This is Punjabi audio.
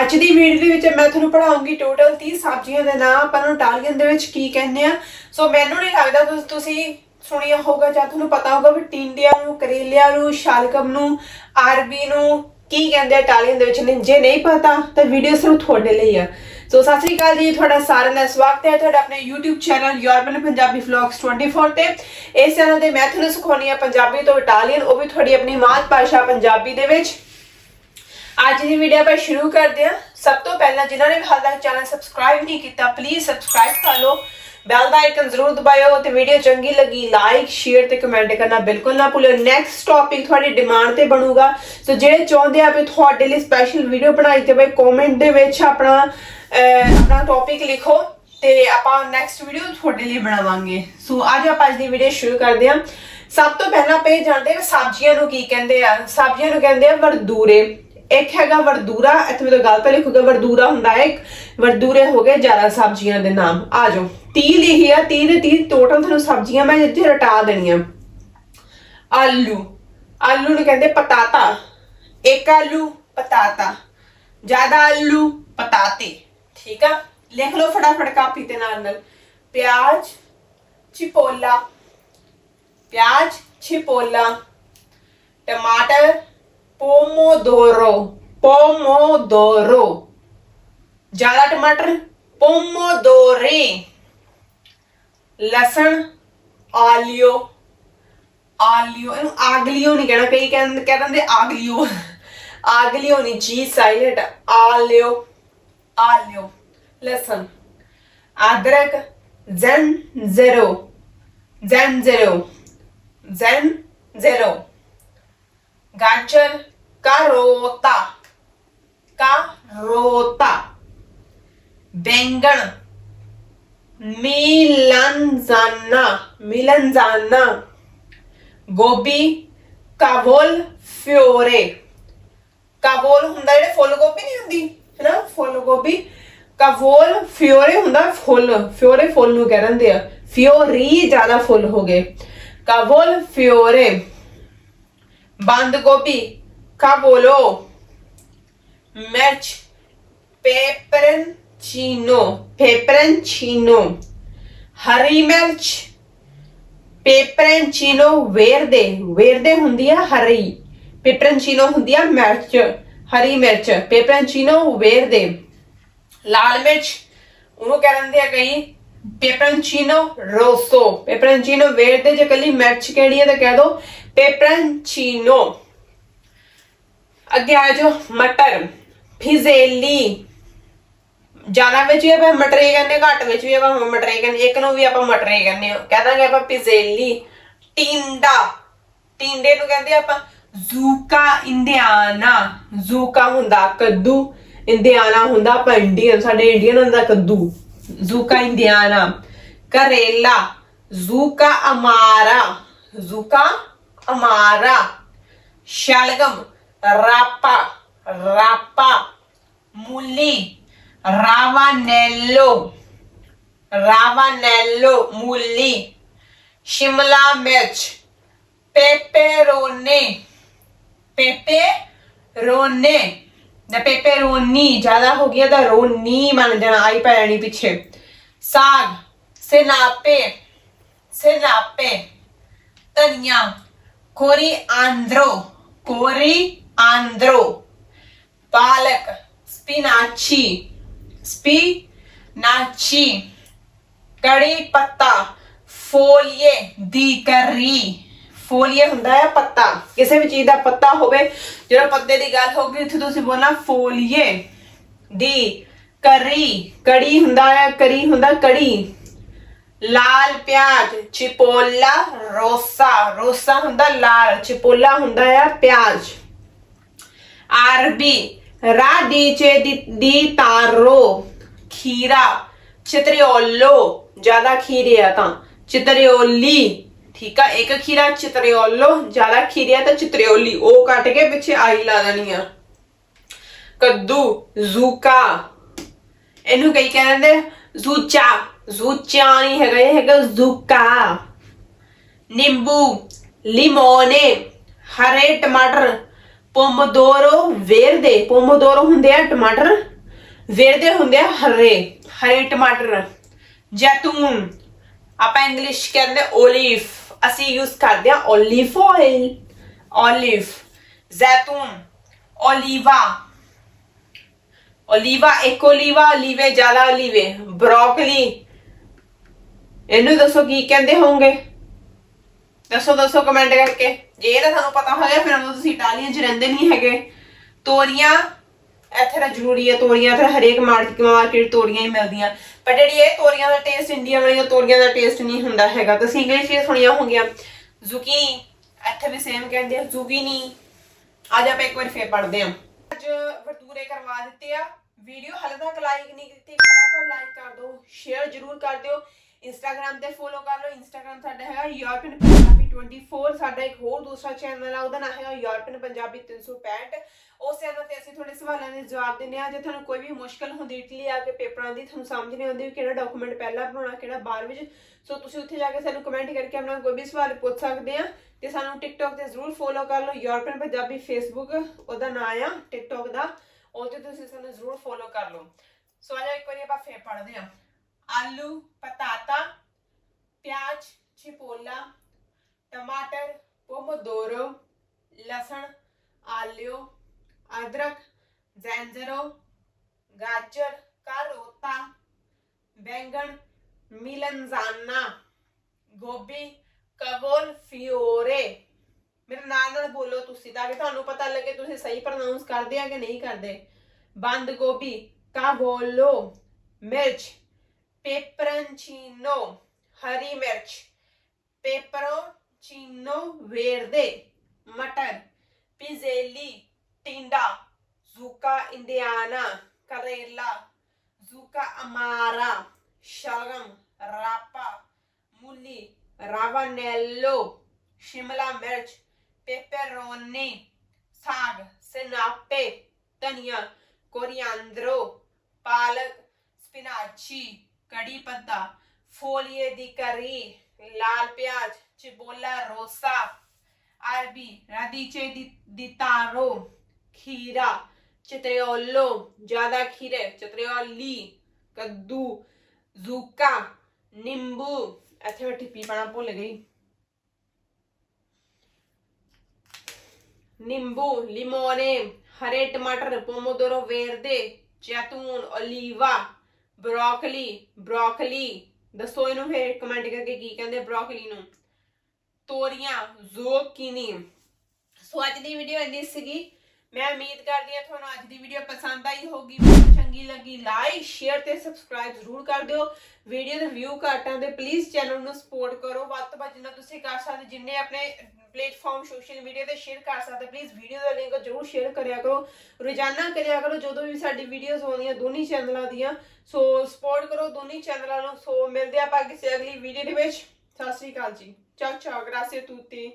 ਅੱਜ ਦੀ ਵੀਡੀਓ ਦੇ ਵਿੱਚ ਮੈਂ ਤੁਹਾਨੂੰ ਪੜਾਉਂਗੀ ਟੋਟਲ 30 ਸਬਜ਼ੀਆਂ ਦੇ ਨਾਮ ਆਪਾਂ ਨੂੰ ਇਟਾਲੀਅਨ ਦੇ ਵਿੱਚ ਕੀ ਕਹਿੰਦੇ ਆ। ਸੋ ਮੈਨੂੰ ਨਹੀਂ ਲੱਗਦਾ ਤੁਸੀਂ ਸੁਣਿਆ ਹੋਊਗਾ ਜਾਂ ਤੁਹਾਨੂੰ ਪਤਾ ਹੋਊਗਾ ਵੀ ਟਿੰਡਿਆਂ ਨੂੰ, ਕਰੇਲਿਆਂ ਨੂੰ, ਸ਼ਾਲਗਮ ਨੂੰ ਅਰਬੀ ਨੂੰ ਕੀ ਕਹਿੰਦੇ ਆ ਇਟਾਲੀਅਨ ਦੇ ਵਿੱਚ। ਜੇ ਨਹੀਂ ਪਤਾ, ਤਾਂ ਵੀਡੀਓ ਸਿਰਫ ਤੁਹਾਡੇ ਲਈ ਆ। ਸੋ ਸਤਿ ਸ੍ਰੀ ਅਕਾਲ ਜੀ, ਤੁਹਾਡਾ ਸਾਰਿਆਂ ਦਾ ਸਵਾਗਤ ਹੈ ਤੁਹਾਡਾ ਆਪਣੇ YouTube channel European Punjabi vlogs 24 ਤੇ। ਇਸ ਚੈਨਲ ਤੇ ਮੈਂ ਤੁਹਾਨੂੰ ਸਿਖਾਉਣੀ ਆ ਪੰਜਾਬੀ ਤੋਂ ਇਟਾਲੀਅਨ ਉਹ ਵੀ ਤੁਹਾਡੀ ਆਪਣੀ ਮਾਤ ਭਾਸ਼ਾ ਪੰਜਾਬੀ ਦੇ ਵਿੱਚ। ਅੱਜ ਦੀ ਵੀਡੀਓ ਆਪਾਂ ਸ਼ੁਰੂ ਕਰਦੇ ਹਾਂ। ਸਭ ਤੋਂ ਪਹਿਲਾਂ ਜਿਨ੍ਹਾਂ ਨੇ ਹਾਲ ਤੱਕ ਚੈਨਲ ਸਬਸਕ੍ਰਾਈਬ ਨਹੀਂ ਕੀਤਾ ਪਲੀਜ਼ ਸਬਸਕ੍ਰਾਈਬ ਕਰ ਲਓ। ਬੈਲ ਦਾ ਆਈਕਨ ਜ਼ਰੂਰ ਦਬਾਇਓ ਤੇ ਵੀਡੀਓ ਚੰਗੀ ਲੱਗੀ ਲਾਈਕ ਸ਼ੇਅਰ ਤੇ ਕਮੈਂਟ ਕਰਨਾ ਬਿਲਕੁਲ ਨਾ ਭੁੱਲਿਓ। ਨੈਕਸਟ ਟੌਪਿਕ ਤੁਹਾਡੀ ਡਿਮਾਂਡ ਤੇ ਬਣੂਗਾ। ਸੋ ਜਿਹੜੇ ਚਾਹੁੰਦੇ ਆ ਵੀ ਤੁਹਾਡੇ ਲਈ ਸਪੈਸ਼ਲ ਵੀਡੀਓ ਬਣਾਈ ਜਾਵੇ ਕਮੈਂਟ ਦੇ ਵਿੱਚ ਆਪਣਾ ਆਪਣਾ ਟੌਪਿਕ ਲਿਖੋ ਤੇ ਆਪਾਂ ਨੈਕਸਟ ਵੀਡੀਓ ਤੁਹਾਡੇ ਲਈ ਬਣਾਵਾਂਗੇ। ਸੋ ਅੱਜ ਆਪਾਂ ਅੱਜ ਦੀ ਵੀਡੀਓ ਸ਼ੁਰੂ ਕਰਦੇ ਹਾਂ। ਸਭ ਤੋਂ ਪਹਿਲਾਂ ਆਪਾਂ ਇਹ ਜਾਣਦੇ ਹਾਂ ਸਬਜ਼ੀਆਂ ਨੂੰ ਕੀ ਕਹਿੰਦੇ ਆ। ਸਬਜ਼ੀਆਂ ਨੂੰ ਕਹਿੰਦੇ ਆ ਵਰਦੂਰੇ ਇੱਕ ਹੈਗਾ ਵਰਦੂਰਾ, ਇੱਥੇ ਮੈਂ ਗਲਤ ਲਿਖੂਗਾ, ਵਰਦੂਰਾ ਹੁੰਦਾ ਹੈ ਇੱਕ, ਵਰਦੂਰੇ ਹੋ ਗਏ ਜ਼ਿਆਦਾ ਸਬਜ਼ੀਆਂ ਦੇ ਨਾਮ। ਆ ਜਾਓ। 30 ਲਿਖੀ ਆ 30 ਦੇ 30 ਟੋਟਲ ਤੁਹਾਨੂੰ ਸਬਜ਼ੀਆਂ ਮੈਂ ਇੱਥੇ ਰਟਾ ਦੇਣੀਆਂ। ਆਲੂ। ਆਲੂ ਨੂੰ ਕਹਿੰਦੇ ਪਤਾਤਾ। ਇੱਕ ਆਲੂ, ਪਤਾਤਾ। ਜ਼ਿਆਦਾ ਆਲੂ, ਪਤਾਤੇ। ਠੀਕ ਆ? ਲਿਖ ਲਓ ਫਟਾਫਟ ਕਾਪੀ ਤੇ ਨਾਲ ਨਾਲ। ਪਿਆਜ਼, ਚਿਪੋਲਾ। ਪਿਆਜ਼, ਚਿਪੋਲਾ। ਟਮਾਟਰ ਪੋਮੋਦੋਰੋ ਪੋਮੋਦੋਰੋ ਜ਼ਿਆਦਾ ਟਮਾਟਰ ਪੋਮੋਦੋਰੇ ਲਸਣ ਆਲਿਓ ਆਲਿਓ ਇਹਨੂੰ ਆਗਲਿਓ ਨਹੀਂ ਕਹਿਣਾ ਕਈ ਕਹਿੰਦੇ ਕਹਿ ਦਿੰਦੇ ਆਗਲਿਓ ਆਗਲਿਓ ਨਹੀਂ ਜੀ ਸਾਇਲੈਂਟ ਆਲਿਓ ਆਲਿਓ ਲਸਣ ਅਦਰਕ ਜ਼ਨ ਜ਼ੀਰੋ ਜ਼ਨ ਜ਼ੀਰੋ ਜ਼ਨ ਜ਼ੀਰੋ गाजर Carota. Carota. Bengal. Milanzana. Milanzana. Gobi. Cavol fiore. ਕਾਬੋਲ ਹੁੰਦਾ ਜਿਹੜੇ ਫੁੱਲ ਗੋਭੀ ਨਹੀਂ ਹੁੰਦੀ ਹੈਨਾ ਫੁੱਲ ਗੋਭੀ ਕਾਬੋਲ ਫਿਓਰੇ ਹੁੰਦਾ ਫੁੱਲ ਫਿਓਰੇ ਫੁੱਲ ਨੂੰ ਕਹਿੰਦੇ ਆ ਫਿਓਰੀ ਜ਼ਿਆਦਾ ਫੁੱਲ ਹੋ ਗਏ ਕਾਬੋਲ ਫਿਓਰੇ ਬੰਦ ਗੋਭੀ ਕਾਵੋਲੋ ਮਿਰਚ ਪੇਪਰਨਚੀਨੋ ਪੇਪਰਨਚੀਨੋ ਹਰੀ ਮਿਰਚ ਪੇਪਰਨਚੀਨੋ ਵੇਰਦੇ ਵੇਰਦੇ ਹੁੰਦੀ ਆ ਹਰੀ ਪੇਪਰਨਚੀਨੋ ਹੁੰਦੀ ਆ ਮਿਰਚ ਹਰੀ ਮਿਰਚ ਪੇਪਰਨਚੀਨੋ ਵੇਰਦੇ ਲਾਲ ਮਿਰਚ ਉਹਨੂੰ ਕਹਿ ਦਿੰਦੇ ਆ ਕਈ ਪੇਪਰਨਚੀਨੋ ਰੋਸੋ ਪੇਪਰਨਚੀਨੋ ਵੇਰਦੇ ਜੇ ਕੱਲੀ ਮਿਰਚ ਕਿਹੜੀ ਹੈ ਤਾਂ ਕਹਿ ਦੋ ਪੇਪਰਨਚੀਨੋ ਅੱਗੇ ਆ ਜਾਓ, ਮਟਰ, ਫਿਜ਼ੇਲੀ। ਜ਼ਿਆਦਾ ਵਿੱਚ ਵੀ ਆਪਾਂ ਮਟਰੇ ਕਹਿੰਦੇ, ਘੱਟ ਵਿੱਚ ਵੀ ਆਪਾਂ ਮਟਰੇ ਕਹਿੰਦੇ। ਇੱਕ ਨੂੰ ਵੀ ਆਪਾਂ ਮਟਰੇ ਕਹਿੰਦੇ ਕਹਿ ਦਾਂਗੇ ਆਪਾਂ ਪਿਜ਼ੇਲੀ ਟਿੰਡਾ। ਟਿੰਡੇ ਨੂੰ ਕਹਿੰਦੇ ਆਪਾਂ ਜ਼ੂਕਾ ਇੰਡੀਆਨਾ। ਜ਼ੂਕਾ ਹੁੰਦਾ ਕੱਦੂ, ਇੰਡੀਆਨਾ ਹੁੰਦਾ ਆਪਾਂ ਇੰਡੀਅਨ। ਸਾਡੇ ਇੰਡੀਅਨ ਹੁੰਦਾ ਕੱਦੂ। ਜ਼ੂਕਾ ਇੰਡੀਆਨਾ। ਕਰੇਲਾ। ਜ਼ੂਕਾ ਅਮਾਰਾ। ਜ਼ੂਕਾ ਅਮਾਰਾ। ਸ਼ਲਗਮ। ਰਾਪਾ ਰਾਪਾ ਮੂਲੀ ਰਾਵਾਨੈਲੋ ਰਾਵਾਨੈਲੋ ਮੂਲੀ ਸ਼ਿਮਲਾ ਮਿਰਚ ਪੇਪੇਰੋਨੇ ਪੇਪੇਰੋਨੇ ਨਾ ਪੇਪੇਰੋਨੀ ਜ਼ਿਆਦਾ ਹੋ ਗਿਆ ਤਾਂ ਰੋਨੀ ਬਣ ਜਾਣਾ ਆਈ ਪੈ ਜਾਣੀ ਪਿੱਛੇ ਸਾਗ ਸਿਨਾਪੇ ਸਿਨਾਪੇ ਧਨੀਆ ਕੋਰੀ ਆਂਦਰੋ ਕੋਰੀ ਆਂਦਰੋ ਪਾਲਕ ਸਪਿਨਾਚੀ ਸਪਿਨਾਚੀ ਕੜੀ ਪੱਤਾ ਫੋਲੀਏ ਦੀ ਕਰੀ ਫੋਲੀਏ ਹੁੰਦਾ ਹੈ ਪੱਤਾ ਕਿਸੇ ਵੀ ਚੀਜ਼ ਦਾ ਪੱਤਾ ਹੋਵੇ ਜਿਹੜਾ ਪੱਤੇ ਦੀ ਗੱਲ ਹੋਗੀ ਉੱਥੇ ਤੁਸੀਂ ਬੋਲਣਾ ਫੋਲੀਏ ਦੀ ਕਰੀ ਕੜੀ ਹੁੰਦਾ ਹੈ ਕਰੀ ਹੁੰਦਾ ਕੜੀ ਲਾਲ ਪਿਆਜ਼ ਚਿਪੋਲਾ ਰੋਸਾ ਰੋਸਾ ਹੁੰਦਾ ਲਾਲ ਚਿਪੋਲਾ ਹੁੰਦਾ ਹੈ ਪਿਆਜ਼ ਅਰਬੀ ਰਾਡੀਚੇ ਦੀ ਦੀ ਤਾਰੋ, ਖੀਰਾ, ਚਿਤਰਿਓਲੋ, ਜ਼ਿਆਦਾ ਖੀਰੇ ਆ ਤਾਂ। ਚਿਤਰਿਓਲੀ, ਠੀਕ ਆ, ਇੱਕ ਖੀਰਾ, ਚਿਤਰਿਓਲੋ, ਜ਼ਿਆਦਾ ਖੀਰੇ ਆ ਤਾਂ ਚਿਤਰਿਓਲੀ। ਉਹ ਕੱਟ ਕੇ ਪਿੱਛੇ ਆਈ ਲਾ ਦੇਣੀ ਆ। ਕੱਦੂ, ਜ਼ੂਕਾ। ਇਹਨੂੰ ਕਈ ਕਹਿੰਦੇ? ਜ਼ੂਚਾ। ਜ਼ੂਚਾ ਨਹੀਂ ਹੈਗਾ, ਇਹ ਹੈਗਾ ਜ਼ੂਕਾ। ਨਿੰਬੂ, ਲਿਮੋਨੇ, ਹਰੇ ਟਮਾਟਰ ਪੋਮੋਦੋਰੋ ਵੇਰਦੇ ਪੋਮੋਦੋਰੋ ਹੁੰਦੇ ਆ ਟਮਾਟਰ ਵੇਰਦੇ ਹੁੰਦੇ ਆ ਹਰੇ ਹਰੇ ਟਮਾਟਰ, ਜੈਤੂਨ। ਆਪਾਂ ਇੰਗਲਿਸ਼ ਕਹਿੰਦੇ ਓਲੀਵ ਅਸੀਂ ਯੂਜ਼ ਕਰਦੇ ਆ ਓਲੀਵ ਆਇਲ ਓਲੀਵ ਜ਼ੈਤੂਨ ਓਲੀਵਾ ਓਲੀਵਾ ਇੱਕ ਓਲੀਵਾ ਓਲੀਵੇ ਜ਼ਿਆਦਾ ਓਲੀਵੇ ਬ੍ਰੋਕਲੀ ਇਹਨੂੰ ਦੱਸੋ ਕੀ ਕਹਿੰਦੇ ਹੋਵੋਗੇ ਦੱਸੋ ਦੱਸੋ ਕਮੈਂਟ ਕਰਕੇ। ਇਹ ਤਾਂ ਤੁਹਾਨੂੰ ਪਤਾ ਹੋਇਆ, ਫਿਰ ਉਦੋਂ ਤੁਸੀਂ ਇਟਾਲੀਅਨ 'ਚ ਰਹਿੰਦੇ ਨਹੀਂ ਹੈਗੇ। ਤੋਰੀਆਂ, ਇੱਥੇ ਤਾਂ ਜ਼ਰੂਰੀ ਹੈ ਤੋਰੀਆਂ ਫਿਰ ਹਰੇਕ ਮਾਰਕੀਟ ਮਾਰਕੀਟ ਤੋਰੀਆਂ ਹੀ ਮਿਲਦੀਆਂ। ਪਰ ਜਿਹੜੀ ਇਹ ਤੋਰੀਆਂ ਦਾ ਟੇਸਟ ਇੰਡੀਆ ਵਾਲੀਆਂ ਤੋਰੀਆਂ ਦਾ ਟੇਸਟ ਨਹੀਂ ਹੁੰਦਾ ਹੈਗਾ। ਤੁਸੀਂ ਇੰਗਲਿਸ਼ ਵਿੱਚ ਸੁਣੀਆਂ ਹੋਣਗੀਆਂ ਜ਼ੁਕੀ ਇੱਥੇ ਵੀ ਸੇਮ ਕਹਿੰਦੇ ਆ ਜ਼ੁਕੀਨੀ ਅੱਜ ਆਪਾਂ ਇੱਕ ਵਾਰ ਫੇਰ ਪੜਦੇ ਹਾਂ। ਅੱਜ ਵਰਤੂਰੇ ਕਰਵਾ ਦਿੱਤੇ ਆ। ਵੀਡੀਓ ਹਲੇ ਤੱਕ ਲਾਈਕ ਨਹੀਂ ਕੀਤੀ, ਫਟਾਫਟ ਲਾਈਕ ਕਰ ਦਿਓ ਸ਼ੇਅਰ ਜ਼ਰੂਰ ਕਰ ਦਿਓ। ਇੰਸਟਾਗ੍ਰam ਤੇ ਫੋਲੋ ਕਰ ਲਓ। ਇੰਸਟਾਗ੍ਰam ਸਾਡਾ ਹੈਗਾ ਯੂਰਪੀਅਨ ਪੰਜਾਬੀ 24 ਸਾਡਾ ਇੱਕ ਹੋਰ ਦੂਸਰਾ ਚੈਨਲ ਆ, ਉਹਦਾ ਨਾਮ ਹੈਗਾ ਯੂਰਪੀਅਨ ਪੰਜਾਬੀ 365 ਉਸ ਚੈਨਲ ਤੇ ਅਸੀਂ ਤੁਹਾਡੇ ਸਵਾਲਾਂ ਦੇ ਜਵਾਬ ਦਿੰਦੇ ਆ ਜੇ ਤੁਹਾਨੂੰ ਕੋਈ ਵੀ ਮੁਸ਼ਕਲ ਹੁੰਦੀ ਇਟਲੀ ਆ ਕੇ ਪੇਪਰਾਂ ਦੀ, ਤੁਹਾਨੂੰ ਸਮਝ ਨਹੀਂ ਆਉਂਦੀ ਵੀ ਕਿਹੜਾ ਡਾਕੂਮੈਂਟ ਪਹਿਲਾਂ ਬਣਾਉਣਾ, ਕਿਹੜਾ ਬਾਅਦ ਵਿੱਚ। ਸੋ ਤੁਸੀਂ ਉੱਥੇ ਜਾ ਕੇ ਸਾਨੂੰ ਕਮੈਂਟ ਕਰਕੇ ਆਪਣਾ ਕੋਈ ਵੀ ਸਵਾਲ ਪੁੱਛ ਸਕਦੇ ਆ। ਤੇ ਸਾਨੂੰ ਟਿਕਟੌਕ ਤੇ ਜ਼ਰੂਰ ਫੋਲੋ ਕਰ ਲਓ। ਯੂਰਪੀਅਨ ਪੰਜਾਬੀ ਫੇਸਬੁੱਕ ਉਹਦਾ ਨਾਮ ਆ ਟਿਕਟੌਕ ਦਾ। ਉਹ ਤੇ ਤੁਸੀਂ ਸਾਨੂੰ ਜ਼ਰੂਰ ਫੋਲੋ ਕਰ ਲਓ। ਸੋ ਆਜਾ ਇੱਕ ਵਾਰੀ ਆਪਾਂ ਫੇਰ ਪੜ੍ਹਦੇ ਆ ਆਲੂ ਪਤਾਤਾ ਪਿਆਜ਼ ਚਿਪੋਲਾ टमाटर पोमोदोरो लहसुन आलू अदरक जैंजरो गाजर कारोता बैंगन मिलनजाना ਗੋਭੀ ਕਵੋਲ ਫਿਓਰੇ ਮੇਰੇ ਨਾਲ ਨਾਲ ਬੋਲੋ ਤੁਸੀਂ ਤਾਂ ਕਿ ਤੁਹਾਨੂੰ ਪਤਾ ਲੱਗੇ ਤੁਸੀਂ ਸਹੀ ਪ੍ਰੋਨਾਂਸ ਕਰਦੇ ਆ ਕਿ ਨਹੀਂ ਕਰਦੇ ਬੰਦ ਗੋਭੀ ਕਾਵੋਲੋ ਮਿਰਚ पेपरचीनो हरी मिर्च पेपरोचीनो वेरदे मटर पिजेली टिंडा जूका इंडियाना करेला जूका अमारा शलगम रापा मूली रावानेलो शिमला मिर्च पेपरोनी साग सनापे धनिया कोरियांद्रो पालक स्पिनाची कड़ी पत्ता फोलिए दी करी लाल प्याज चिबोला रोसा अरबी रदीचे दी, दी तारो खीरा चित्रियोलो ज़्यादा खीरे चित्रियोली कद्दू जूका नींबू अच्छे मैं टिप्पी पाना भूल गई। नींबू लिमोने हरे टमाटर पोमोदोरो वेरदे जैतून ओलीवा ਬ੍ਰੋਕਲੀ ਬ੍ਰੋਕਲੀ। ਦੱਸੋ ਇਹਨੂੰ ਫੇਰ ਕਮੈਂਟ ਕਰਕੇ ਕੀ ਕਹਿੰਦੇ ਬ੍ਰੋਕਲੀ ਨੂੰ। ਤੋਰੀਆਂ ਜ਼ੋਕੀਨੀ ਸੋ ਅੱਜ ਦੀ ਵੀਡੀਓ ਇੰਨੀ ਸੀਗੀ। ਮੈਂ ਉਮੀਦ ਕਰਦੀ ਹਾਂ ਤੁਹਾਨੂੰ ਅੱਜ ਦੀ ਵੀਡੀਓ ਪਸੰਦ ਆਈ ਹੋਗੀ ਵੀਡੀਓ ਚੰਗੀ ਲੱਗੀ ਲਾਈਕ ਸ਼ੇਅਰ ਤੇ ਸਬਸਕ੍ਰਾਈਬ ਜ਼ਰੂਰ ਕਰ ਦਿਓ। ਵੀਡੀਓ ਦੇ ਵਿਊ ਘੱਟ ਆਉਂਦੇ ਪਲੀਜ਼ ਚੈਨਲ ਨੂੰ ਸਪੋਰਟ ਕਰੋ। ਵੱਧ ਤੋਂ ਵੱਧ ਜਿੰਨਾ ਤੁਸੀਂ ਕਰ ਸਕਦੇ, ਜਿੰਨੇ ਆਪਣੇ ਪਲੇਟਫਾਰਮ, ਸੋਸ਼ਲ ਮੀਡੀਆ ਤੇ ਸ਼ੇਅਰ ਕਰ ਸਕਦੇ ਪਲੀਜ਼ ਵੀਡੀਓ ਦਾ ਲਿੰਕ ਜ਼ਰੂਰ ਸ਼ੇਅਰ ਕਰਿਆ ਕਰੋ। ਰੋਜ਼ਾਨਾ ਕਰਿਆ ਕਰੋ, ਜਦੋਂ ਵੀ ਸਾਡੀ ਵੀਡੀਓਜ਼ ਆਉਂਦੀਆਂ ਦੋਨੀ ਚੈਨਲਾਂ ਦੀਆਂ। ਸੋ ਸਪੋਰਟ ਕਰੋ ਦੋਨੀ ਚੈਨਲਾਂ ਨੂੰ। ਸੋ ਮਿਲਦੇ ਆਪਾਂ ਕਿਸੇ ਅਗਲੀ ਵੀਡੀਓ ਦੇ ਵਿੱਚ। ਸਤਿ ਸ਼੍ਰੀ ਅਕਾਲ ਜੀ। ਚਾਓ ਚਾਓ ਗ੍ਰਾਸੀਆ ਤੁੱਤੀ।